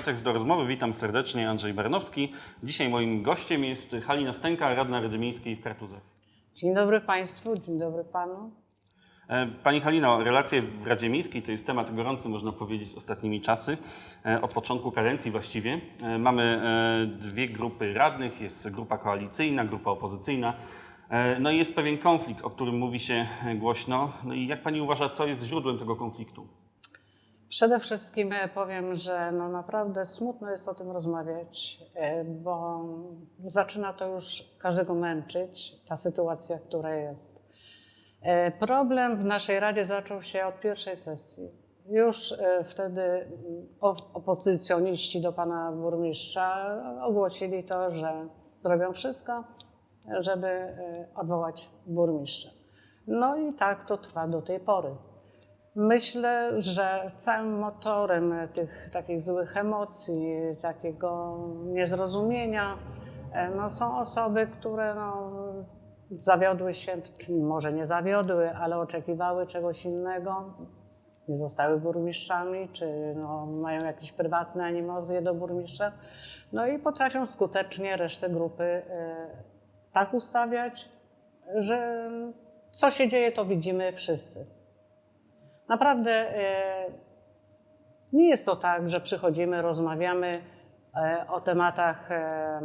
Pretekst do rozmowy. Witam serdecznie, Andrzej Barnowski. Dzisiaj moim gościem jest Halina Stęka, radna Rady Miejskiej w Kartuzach. Dzień dobry Państwu, dzień dobry Panu. E, Pani Halino, relacje w Radzie Miejskiej to jest temat gorący, można powiedzieć, ostatnimi czasy, e, od początku kadencji właściwie. E, Mamy dwie grupy radnych, jest grupa koalicyjna, grupa opozycyjna. No i jest pewien konflikt, o którym mówi się głośno. No i jak Pani uważa, co jest źródłem tego konfliktu? Przede wszystkim e, powiem, że no naprawdę smutno jest o tym rozmawiać, e, bo zaczyna to już każdego męczyć, ta sytuacja, która jest. E, Problem w naszej Radzie zaczął się od pierwszej sesji. Już wtedy mm, opozycjoniści do pana burmistrza ogłosili to, że zrobią wszystko, żeby odwołać burmistrza. No i tak to trwa do tej pory. Myślę, że całym motorem tych takich złych emocji, takiego niezrozumienia, e, no, są osoby, które no, zawiodły się, może nie zawiodły, ale oczekiwały czegoś innego, nie zostały burmistrzami, czy no, mają jakieś prywatne animozje do burmistrza, no i potrafią skutecznie resztę grupy e, tak ustawiać, że co się dzieje, to widzimy wszyscy. Naprawdę e, nie jest to tak, że przychodzimy, rozmawiamy e, o tematach e,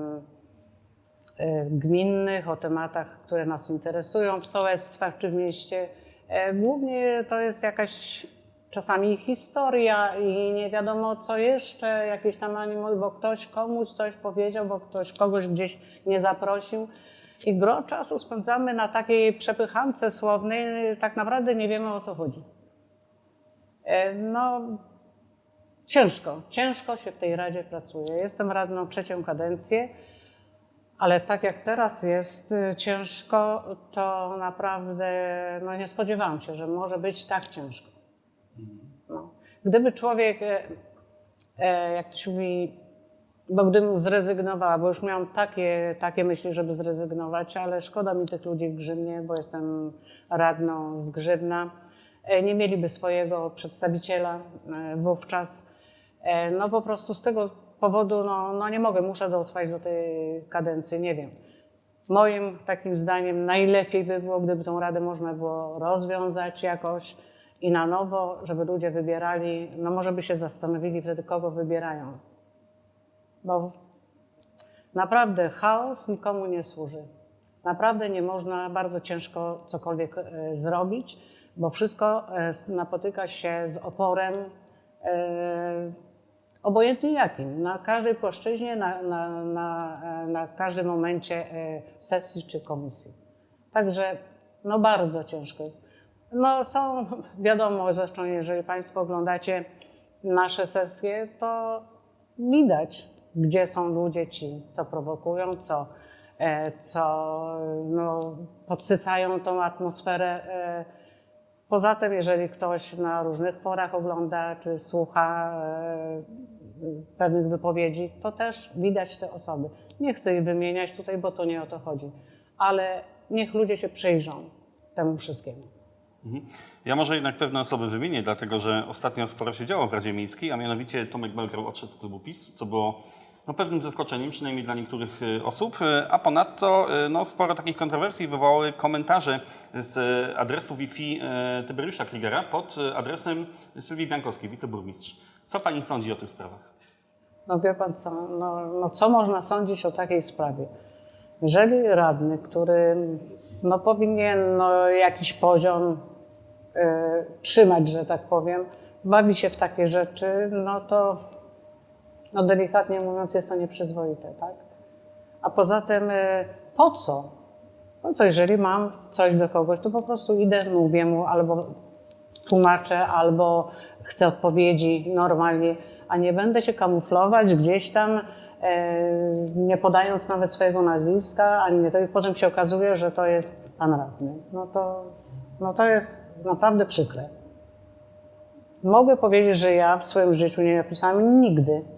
gminnych, o tematach, które nas interesują w sołectwach czy w mieście. Głównie to jest jakaś czasami historia i nie wiadomo co jeszcze, jakieś tam animo, bo ktoś komuś coś powiedział, bo ktoś kogoś gdzieś nie zaprosił. I gro czasu spędzamy na takiej przepychance słownej, tak naprawdę nie wiemy o co chodzi. E, No, ciężko, ciężko się w tej Radzie pracuje. Jestem radną trzecią kadencję, ale tak jak teraz jest y, ciężko, to naprawdę no nie spodziewałam się, że może być tak ciężko. No. Gdyby człowiek, e, e, jak to się mówi, bo gdybym zrezygnowała, bo już miałam takie, takie myśli, żeby zrezygnować, ale szkoda mi tych ludzi w Grzymnie, bo jestem radną z Grzybna. E, Nie mieliby swojego przedstawiciela e, wówczas. E, No po prostu z tego powodu no, no nie mogę, muszę dotrwać do tej kadencji, nie wiem. Moim takim zdaniem najlepiej by było, gdyby tą radę można było rozwiązać jakoś i na nowo, żeby ludzie wybierali, no może by się zastanowili wtedy, kogo wybierają. Bo naprawdę chaos nikomu nie służy. Naprawdę nie można bardzo ciężko cokolwiek zrobić, bo wszystko e, napotyka się z oporem e, obojętnie jakim, na każdej płaszczyźnie, na, na, na, e, na każdym momencie sesji czy komisji. Także no bardzo ciężko jest. No są, wiadomo, zresztą jeżeli Państwo oglądacie nasze sesje, to widać, gdzie są ludzie ci, co prowokują, co, co no, podsycają tą atmosferę. Poza tym, jeżeli ktoś na różnych forach ogląda czy słucha e, pewnych wypowiedzi, to też widać te osoby. Nie chcę ich wymieniać tutaj, bo to nie o to chodzi, ale niech ludzie się przyjrzą temu wszystkiemu. Ja może jednak pewne osoby wymienię, dlatego że ostatnio sporo się działo w Radzie Miejskiej, a mianowicie Tomek Belgrał odszedł z klubu PiS, co było no, pewnym zaskoczeniem, przynajmniej dla niektórych y, osób, Y, a ponadto y, no, sporo takich kontrowersji wywołały komentarze z y, adresu Wi-Fi y, Tyberiusza Krigera pod y, adresem Sylwii Biankowskiej, wiceburmistrz. Co pani sądzi o tych sprawach? No wie pan co, no, no co można sądzić o takiej sprawie? Jeżeli radny, który no, powinien no, jakiś poziom e, trzymać, że tak powiem, bawi się w takie rzeczy, no to no, delikatnie mówiąc jest to nieprzyzwoite, tak? A poza tym e, po co? Po co, jeżeli mam coś do kogoś, to po prostu idę, mówię mu albo tłumaczę, albo chcę odpowiedzi normalnie, a nie będę się kamuflować gdzieś tam, e, nie podając nawet swojego nazwiska, ani nie. I potem się okazuje, że to jest pan radny. No to, no to jest naprawdę przykre. Mogę powiedzieć, że ja w swoim życiu nie napisałam nigdy.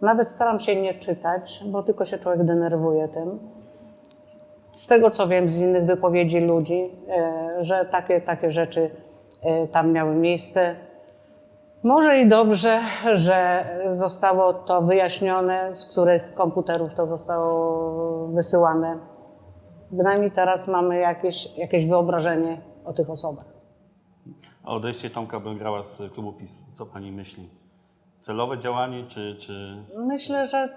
Nawet staram się nie czytać, bo tylko się człowiek denerwuje tym. Z tego co wiem z innych wypowiedzi ludzi, e, że takie, takie rzeczy e, tam miały miejsce. Może i dobrze, że zostało to wyjaśnione, z których komputerów to zostało wysyłane. Bynajmniej teraz mamy jakieś, jakieś wyobrażenie o tych osobach. A odejście Tomka Bęgrała z klubu PiS, co pani myśli? Celowe działanie, czy, czy Myślę, że,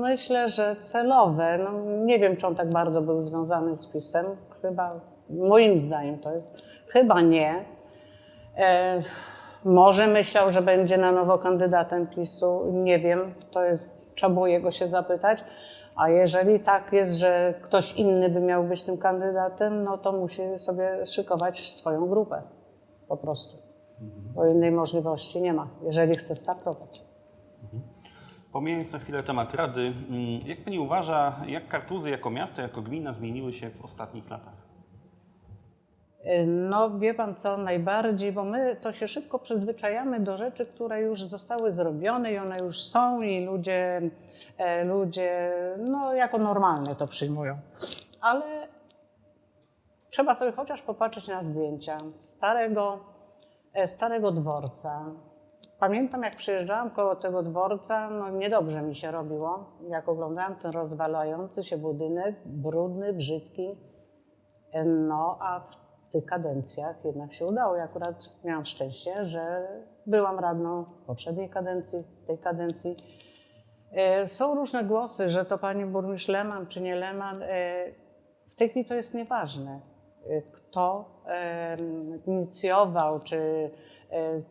myślę, że celowe. No, nie wiem, czy on tak bardzo był związany z PiSem. Chyba, moim zdaniem to jest, chyba nie. E, może myślał, że będzie na nowo kandydatem PiSu. Nie wiem, to jest, trzeba było jego się zapytać. A jeżeli tak jest, że ktoś inny by miał być tym kandydatem, no to musi sobie szykować swoją grupę. Po prostu. Bo innej możliwości nie ma, jeżeli chce startować. Pomijając na chwilę temat Rady, mm, jak Pani uważa, jak Kartuzy jako miasto, jako gmina zmieniły się w ostatnich latach? No wie pan co, najbardziej, bo my to się szybko przyzwyczajamy do rzeczy, które już zostały zrobione i one już są i ludzie, e, ludzie no, jako normalne to przyjmują. Ale trzeba sobie chociaż popatrzeć na zdjęcia starego, starego dworca. Pamiętam, jak przyjeżdżałam koło tego dworca, no niedobrze mi się robiło, jak oglądałam ten rozwalający się budynek, brudny, brzydki. No, a w tych kadencjach jednak się udało. Ja akurat miałam szczęście, że byłam radną w poprzedniej kadencji, tej kadencji. E, Są różne głosy, że to pani burmistrz Leman czy nie Leman. E, W tej chwili to jest nieważne, e, kto inicjował czy e,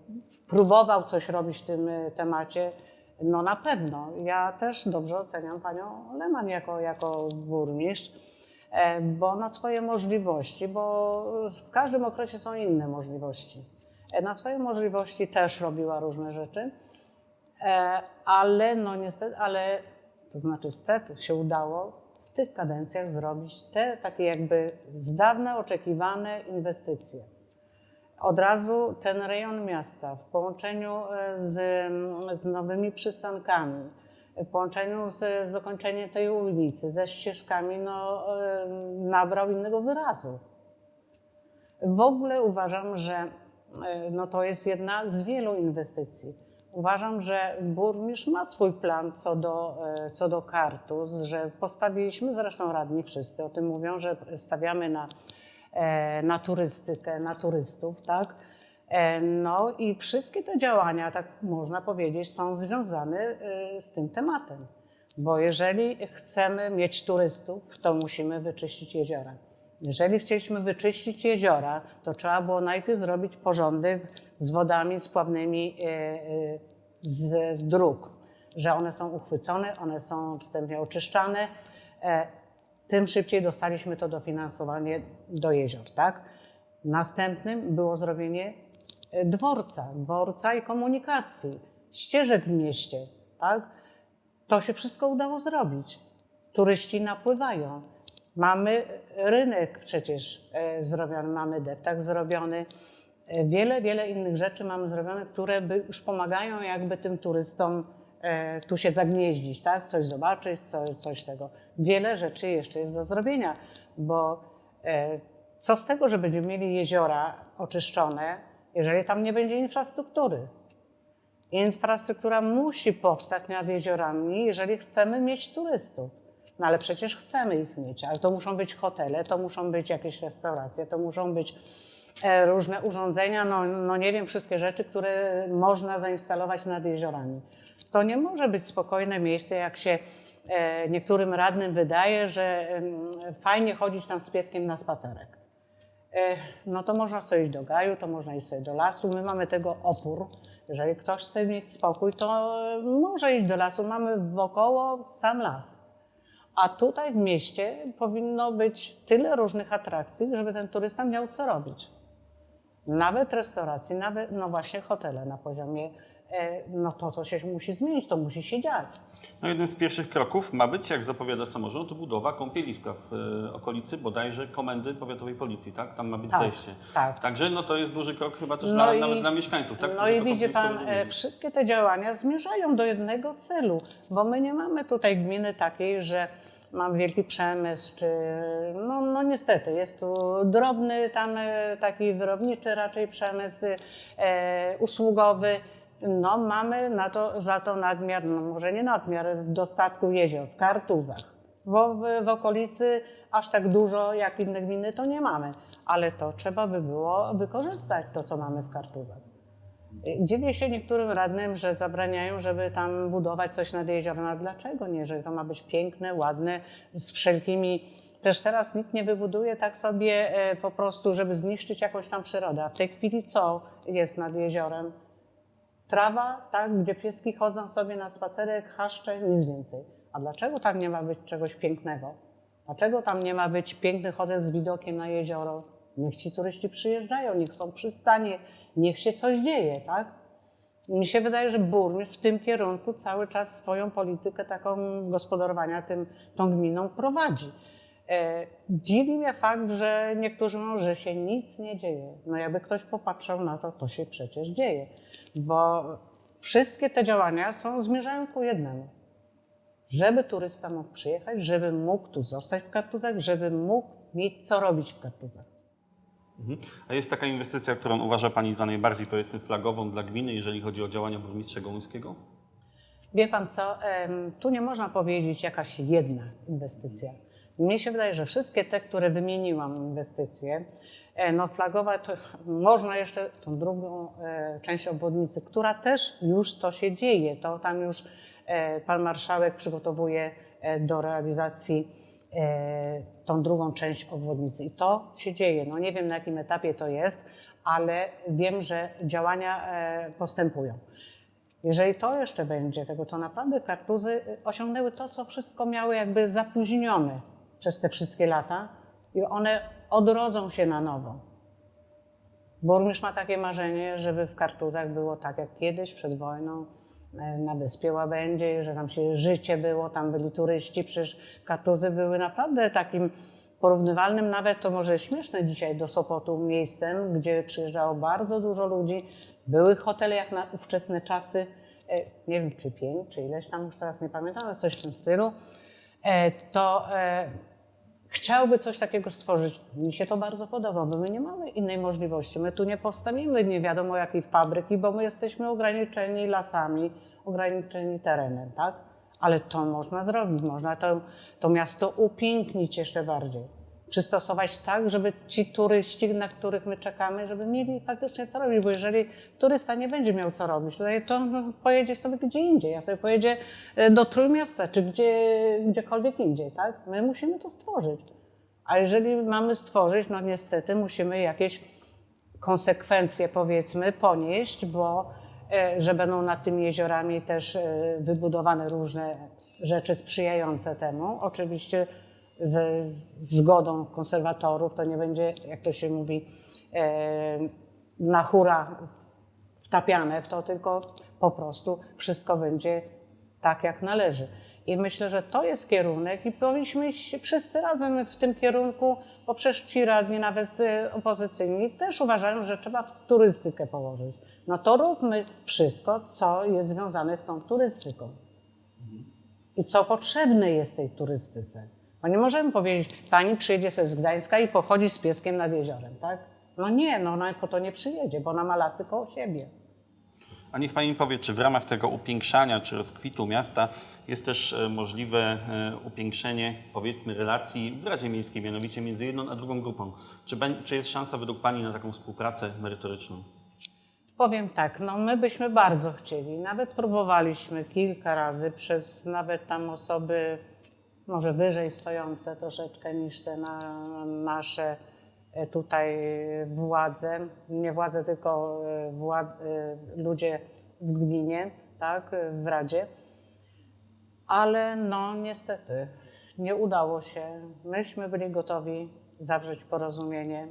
próbował coś robić w tym e, temacie. No na pewno. Ja też dobrze oceniam panią Leman jako, jako burmistrz e, bo na swoje możliwości, bo w każdym okresie są inne możliwości. Na swoje możliwości też robiła różne rzeczy, ale no niestety, ale to znaczy stety się udało w tych kadencjach zrobić te takie jakby z dawna oczekiwane inwestycje. Od razu ten rejon miasta w połączeniu e, z, z nowymi przystankami, w połączeniu z, z dokończeniem tej ulicy, ze ścieżkami, no, e, nabrał innego wyrazu. W ogóle uważam, że e, no, to jest jedna z wielu inwestycji. Uważam, że burmistrz ma swój plan co do, e, co do kartus, że postawiliśmy, zresztą radni wszyscy o tym mówią, że stawiamy na, e, na turystykę, na turystów, tak? E, No i wszystkie te działania, tak można powiedzieć, są związane z tym tematem. Bo jeżeli chcemy mieć turystów, to musimy wyczyścić jeziora. Jeżeli chcieliśmy wyczyścić jeziora, to trzeba było najpierw zrobić porządek z wodami spławnymi e, e, z, z dróg, że one są uchwycone, one są wstępnie oczyszczane. E, Tym szybciej dostaliśmy to dofinansowanie do jezior, tak? Następnym było zrobienie dworca, dworca i komunikacji, ścieżek w mieście, tak? To się wszystko udało zrobić. Turyści napływają. Mamy rynek przecież zrobiony, mamy deptak zrobiony. E, Wiele, wiele innych rzeczy mamy zrobione, które by już pomagają jakby tym turystom e, tu się zagnieździć, tak? Coś zobaczyć, coś, coś tego. Wiele rzeczy jeszcze jest do zrobienia, bo e, co z tego, że będziemy mieli jeziora oczyszczone, jeżeli tam nie będzie infrastruktury? Infrastruktura musi powstać nad jeziorami, jeżeli chcemy mieć turystów. No ale przecież chcemy ich mieć, ale to muszą być hotele, to muszą być jakieś restauracje, to muszą być różne urządzenia, no, no nie wiem, wszystkie rzeczy, które można zainstalować nad jeziorami. To nie może być spokojne miejsce, jak się e, niektórym radnym wydaje, że fajnie chodzić tam z pieskiem na spacerek. E, no to można sobie iść do gaju, to można iść sobie do lasu. My mamy tego opór. Jeżeli ktoś chce mieć spokój, to e, może iść do lasu. Mamy wokoło sam las. A tutaj w mieście powinno być tyle różnych atrakcji, żeby ten turysta miał co robić. Nawet restauracji, nawet no właśnie hotele na poziomie, e, no to co się musi zmienić, to musi się dziać. No jednym z pierwszych kroków ma być, jak zapowiada samorząd, budowa kąpieliska w e, okolicy bodajże komendy powiatowej policji, tak? Tam ma być Tak, zejście. tak. Także no to jest duży krok chyba też No dla, i- nawet dla mieszkańców, tak? No i widzi pan, e, wszystkie te działania zmierzają do jednego celu, bo my nie mamy tutaj gminy takiej, że mam wielki przemysł, czy no, no niestety jest tu drobny tam e, taki wyrobniczy raczej przemysł e, usługowy. No mamy na to, za to nadmiar, no może nie nadmiar, w dostatku jezior, w kartuzach. Bo w, w okolicy aż tak dużo jak inne gminy to nie mamy. Ale to trzeba by było wykorzystać, to co mamy w kartuzach. Dziwię się niektórym radnym, że zabraniają, żeby tam budować coś nad jeziorem. A dlaczego nie? Że to ma być piękne, ładne, z wszelkimi. Przecież teraz nikt nie wybuduje tak sobie e, po prostu, żeby zniszczyć jakąś tam przyrodę. A w tej chwili co jest nad jeziorem? Trawa, tak, gdzie pieski chodzą sobie na spacerek, chaszcze, nic więcej. A dlaczego tam nie ma być czegoś pięknego? Dlaczego tam nie ma być piękny hotel z widokiem na jezioro? Niech ci turyści przyjeżdżają, niech są przystanie, niech się coś dzieje, tak? Mi się wydaje, że burmistrz w tym kierunku cały czas swoją politykę taką gospodarowania tym, tą gminą prowadzi. E, dziwi mnie fakt, że niektórzy mówią, że się nic nie dzieje. No jakby ktoś popatrzał na to, to się przecież dzieje. Bo wszystkie te działania są, zmierzają ku jednemu. Żeby turysta mógł przyjechać, żeby mógł tu zostać w kartuzach, żeby mógł mieć co robić w kartuzach. Mhm. A jest taka inwestycja, którą uważa Pani za najbardziej, powiedzmy, flagową dla gminy, jeżeli chodzi o działania burmistrza Gołyńskiego? Wie pan co, tu nie można powiedzieć jakaś jedna inwestycja. Mnie się wydaje, że wszystkie te, które wymieniłam inwestycje, e, no flagowa to można jeszcze tą drugą e, część obwodnicy, która też już to się dzieje. To tam już e, pan marszałek przygotowuje do realizacji tą drugą część obwodnicy i to się dzieje. No nie wiem na jakim etapie to jest, ale wiem, że działania e, postępują. Jeżeli to jeszcze będzie tego, to naprawdę kartuzy y, osiągnęły to, co wszystko miały jakby zapóźnione przez te wszystkie lata i one odrodzą się na nowo. Burmistrz ma takie marzenie, żeby w kartuzach było tak jak kiedyś przed wojną e, na Wyspie Łabędziej, że tam się życie było, tam byli turyści, przecież kartuzy były naprawdę takim porównywalnym, nawet to może śmieszne dzisiaj do Sopotu miejscem, gdzie przyjeżdżało bardzo dużo ludzi. Były hotele jak na ówczesne czasy, e, nie wiem czy pięć, czy ileś tam już teraz nie pamiętam, ale coś w tym stylu. E, To e, chciałby coś takiego stworzyć. Mi się to bardzo podoba, bo my nie mamy innej możliwości. My tu nie postawimy nie wiadomo jakiej fabryki, bo my jesteśmy ograniczeni lasami, ograniczeni terenem, tak? Ale to można zrobić, można to, to miasto upięknić jeszcze bardziej. Przystosować tak, żeby ci turyści, na których my czekamy, żeby mieli faktycznie co robić, bo jeżeli turysta nie będzie miał co robić, to no, pojedzie sobie gdzie indziej, ja sobie pojedzie e, do Trójmiasta, czy gdzie, gdziekolwiek indziej, tak? My musimy to stworzyć. A jeżeli mamy stworzyć, no niestety musimy jakieś konsekwencje powiedzmy ponieść, bo e, że będą nad tymi jeziorami też e, wybudowane różne rzeczy sprzyjające temu. Oczywiście ze zgodą konserwatorów, to nie będzie, jak to się mówi, e, na hura wtapiane w to, tylko po prostu wszystko będzie tak, jak należy. I myślę, że to jest kierunek i powinniśmy iść wszyscy razem w tym kierunku, bo przecież ci radni, nawet e, opozycyjni, też uważają, że trzeba w turystykę położyć. No to róbmy wszystko, co jest związane z tą turystyką. I co potrzebne jest tej turystyce. Bo nie możemy powiedzieć, pani przyjedzie sobie z Gdańska i pochodzi z pieskiem nad jeziorem, tak? No nie, no ona po to nie przyjedzie, bo ona ma lasy koło siebie. A niech Pani powie, czy w ramach tego upiększania, czy rozkwitu miasta jest też e, możliwe e, upiększenie, powiedzmy, relacji w Radzie Miejskiej, mianowicie między jedną a drugą grupą? Czy, czy jest szansa według Pani na taką współpracę merytoryczną? Powiem tak, no my byśmy bardzo chcieli, nawet próbowaliśmy kilka razy przez nawet tam osoby może wyżej stojące troszeczkę niż te na, nasze e, tutaj władze, nie władze, tylko e, wład, e, ludzie w gminie, tak, w Radzie. Ale no niestety nie udało się. Myśmy byli gotowi zawrzeć porozumienie,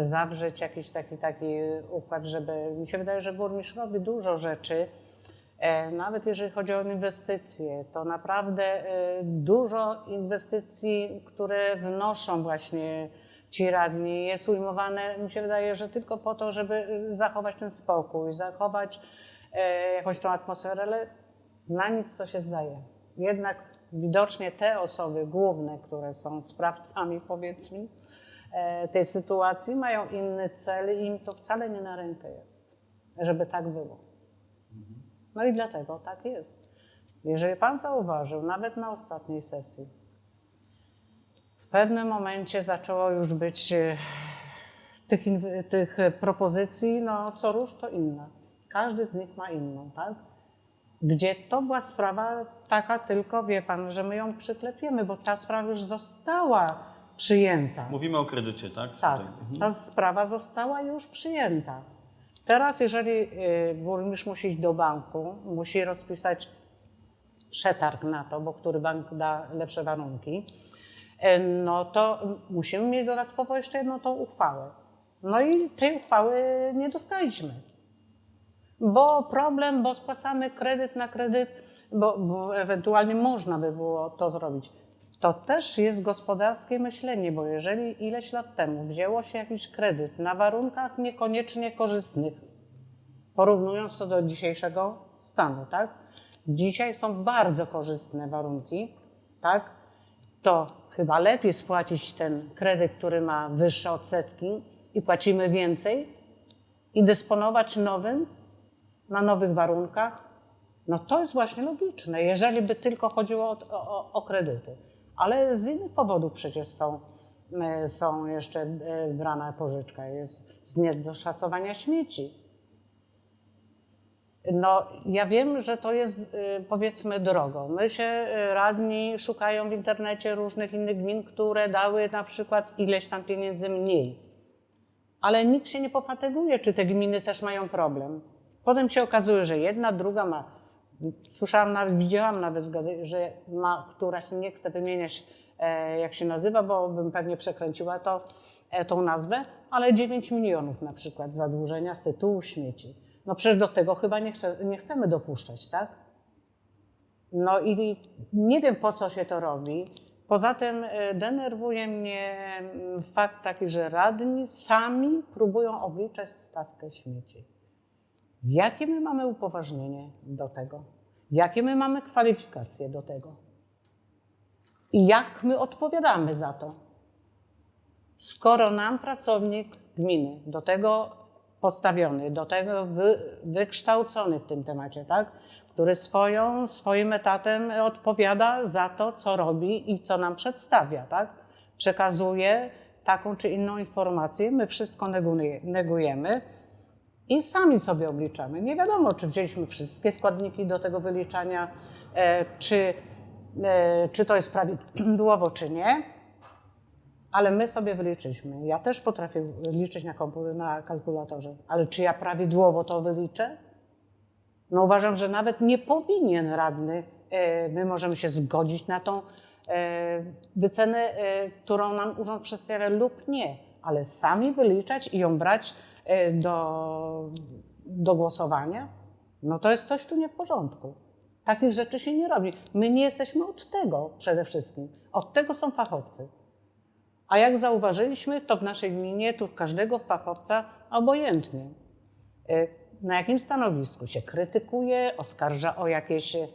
zawrzeć jakiś taki, taki układ, żeby. Mi się wydaje, że burmistrz robi dużo rzeczy. E, Nawet jeżeli chodzi o inwestycje, to naprawdę e, dużo inwestycji, które wnoszą właśnie ci radni, jest ujmowane, mi się wydaje, że tylko po to, żeby e, zachować ten spokój, zachować jakąś tą atmosferę, ale na nic to się zdaje. Jednak widocznie te osoby główne, które są sprawcami, powiedzmy, tej sytuacji, mają inny cel i im to wcale nie na rękę jest, żeby tak było. No i dlatego tak jest. Jeżeli pan zauważył, nawet na ostatniej sesji, w pewnym momencie zaczęło już być e, tych, tych e, propozycji, no co róż to inna. Każdy z nich ma inną, tak? Gdzie to była sprawa taka tylko, wie pan, że my ją przyklepiemy, bo ta sprawa już została przyjęta. Mówimy o kredycie, tak? Tak, Tutaj. ta sprawa została już przyjęta. Teraz, jeżeli y, burmistrz musi iść do banku, musi rozpisać przetarg na to, bo który bank da lepsze warunki, y, no to musimy mieć dodatkowo jeszcze jedną tą uchwałę. No i tej uchwały nie dostaliśmy. Bo problem, bo spłacamy kredyt na kredyt, bo, bo ewentualnie można by było to zrobić. To też jest gospodarskie myślenie, bo jeżeli ileś lat temu wzięło się jakiś kredyt na warunkach niekoniecznie korzystnych, porównując to do dzisiejszego stanu, tak? Dzisiaj są bardzo korzystne warunki, tak? To chyba lepiej spłacić ten kredyt, który ma wyższe odsetki i płacimy więcej i dysponować nowym na nowych warunkach, no to jest właśnie logiczne, jeżeli by tylko chodziło o, o, o kredyty. Ale z innych powodów przecież są, e, są jeszcze e, brana pożyczka, jest z niedoszacowania śmieci. No, ja wiem, że to jest e, powiedzmy drogo. My się radni szukają w internecie różnych innych gmin, które dały na przykład ileś tam pieniędzy mniej. Ale nikt się nie pofatyguje, czy te gminy też mają problem. Potem się okazuje, że jedna, druga ma. Słyszałam nawet, widziałam nawet w gazecie, że ma któraś, nie chcę wymieniać e, jak się nazywa, bo bym pewnie przekręciła to, e, tą nazwę, ale 9 milionów na przykład zadłużenia z tytułu śmieci. No przecież do tego chyba nie, chce, nie chcemy dopuszczać, tak? No i nie wiem po co się to robi. Poza tym e, denerwuje mnie mm, fakt taki, że radni sami próbują obliczać stawkę śmieci. Jakie my mamy upoważnienie do tego? Jakie my mamy kwalifikacje do tego? I jak my odpowiadamy za to? Skoro nam pracownik gminy do tego postawiony, do tego wy, wykształcony w tym temacie, tak? który swoją, swoim etatem odpowiada za to, co robi i co nam przedstawia, tak? przekazuje taką czy inną informację, my wszystko neguje- negujemy i sami sobie obliczamy. Nie wiadomo, czy wzięliśmy wszystkie składniki do tego wyliczania, e, czy, e, czy to jest prawidłowo, czy nie, ale my sobie wyliczyliśmy. Ja też potrafię liczyć na, na kalkulatorze, ale czy ja prawidłowo to wyliczę? No uważam, że nawet nie powinien radny, e, my możemy się zgodzić na tą wycenę, którą nam urząd przedstawia lub nie, ale sami wyliczać i ją brać do, do głosowania, no to jest coś tu nie w porządku. Takich rzeczy się nie robi. My nie jesteśmy od tego przede wszystkim. Od tego są fachowcy. A jak zauważyliśmy, to w naszej gminie tu każdego fachowca obojętnie e, na jakim stanowisku się krytykuje, oskarża o jakieś e,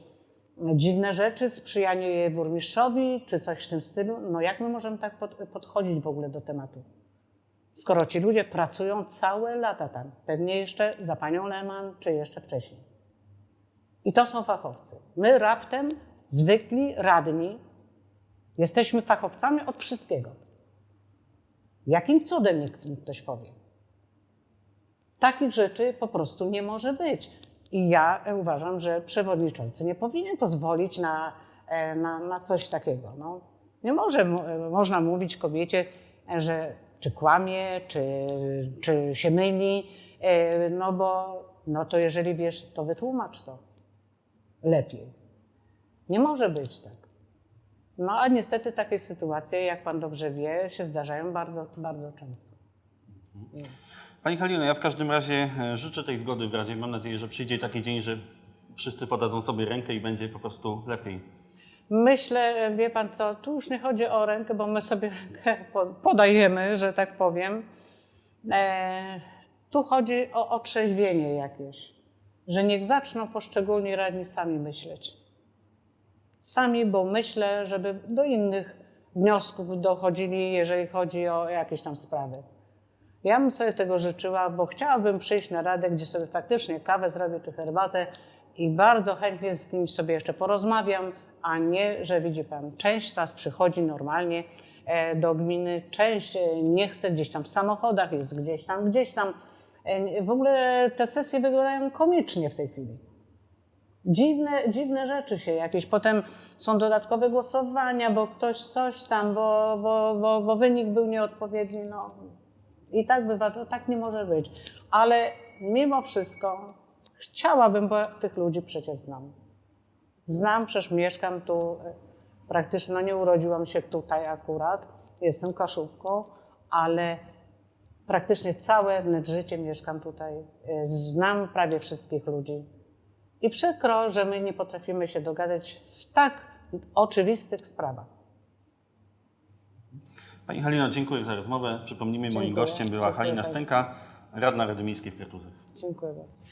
dziwne rzeczy, sprzyjanie je burmistrzowi, czy coś w tym stylu. No jak my możemy tak pod, podchodzić w ogóle do tematu? Skoro ci ludzie pracują całe lata tam, pewnie jeszcze za panią Leman, czy jeszcze wcześniej. I to są fachowcy. My raptem, zwykli, radni, jesteśmy fachowcami od wszystkiego. Jakim cudem nikt mi ktoś powie? Takich rzeczy po prostu nie może być. I ja uważam, że przewodniczący nie powinien pozwolić na, e, na, na coś takiego. No, nie może, e, można mówić kobiecie, e, że czy kłamie, czy, czy się myli, e, no bo no to jeżeli wiesz, to wytłumacz to lepiej. Nie może być tak. No a niestety takie sytuacje, jak pan dobrze wie, się zdarzają bardzo, bardzo często. Pani Halino, ja w każdym razie e, życzę tej zgody w Radzie. Mam nadzieję, że przyjdzie taki dzień, że wszyscy podadzą sobie rękę i będzie po prostu lepiej. Myślę, wie pan co, tu już nie chodzi o rękę, bo my sobie rękę po- podajemy, że tak powiem. E, tu chodzi o otrzeźwienie jakieś, że niech zaczną poszczególni radni sami myśleć. Sami, bo myślę, żeby do innych wniosków dochodzili, jeżeli chodzi o jakieś tam sprawy. Ja bym sobie tego życzyła, bo chciałabym przyjść na radę, gdzie sobie faktycznie kawę zrobię czy herbatę i bardzo chętnie z kimś sobie jeszcze porozmawiam, a nie, że widzi Pan, część raz przychodzi normalnie e, do gminy, część e, nie chce gdzieś tam w samochodach, jest gdzieś tam, gdzieś tam. E, W ogóle te sesje wyglądają komicznie w tej chwili. Dziwne, dziwne rzeczy się jakieś. Potem są dodatkowe głosowania, bo ktoś coś tam, bo, bo, bo, bo wynik był nieodpowiedni. No. I tak bywa, to tak nie może być. Ale mimo wszystko chciałabym, bo tych ludzi przecież znam. Znam, przecież mieszkam tu, e, praktycznie no nie urodziłam się tutaj akurat, jestem kaszubką, ale praktycznie całe wnet życie mieszkam tutaj. E, Znam prawie wszystkich ludzi. I przykro, że my nie potrafimy się dogadać w tak oczywistych sprawach. Pani Halino, dziękuję za rozmowę. Przypomnijmy, moim Dziękuję. gościem była Dziękuję Halina. Stęka, radna Rady Miejskiej w Kartuzach. Dziękuję bardzo.